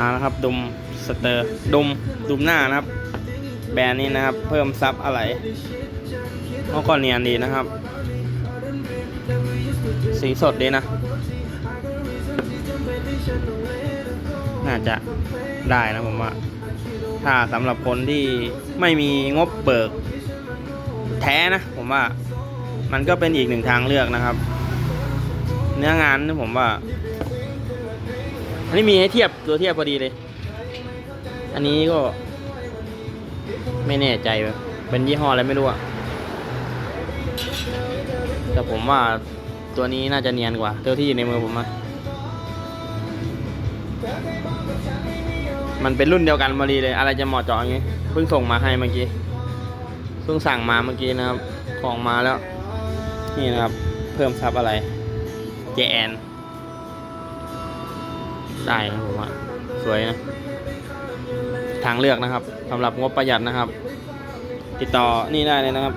มานะครับดุมสเตอร์ดุมดุมหน้านะครับ แบรนด์นี้นะครับ เพิ่มซับอะไรเขาก็เนียนดีนะครับ สีสดดีนะ น่าจะได้นะผมว่า ถ้าสำหรับคนที่ไม่มีงบเบิก แท้นะ ผมว่า มันก็เป็นอีกหนึ่งทางเลือกนะครับ เนื้องานนี่ผมว่า นนี้มีให้เทียบตัวเทียบพอดีเลย อันนี้ก็ ไม่แน่ใจเป็นยี่ห้ออะไรไม่รู้อะแต่ผมว่าตัวนี้น่าจะเนียนกว่าตัวที่อยู่ในมือผมอะมันเป็นรุ่นเดียวกันพอดีเลย อะไรจะเหมาะเจาะอย่างงี้เพิ่งส่งมาให้เมื่อกี้เพิ่งสั่งมาเมื่อกี้นะครับ ของมาแล้ว นี่นะครับ เพิ่มซับอะไร JN ได้นะผมว่าสวยนะทางเลือกนะครับสำหรับงบประหยัดนะครับ ติดต่อนี่ได้เลยนะครับ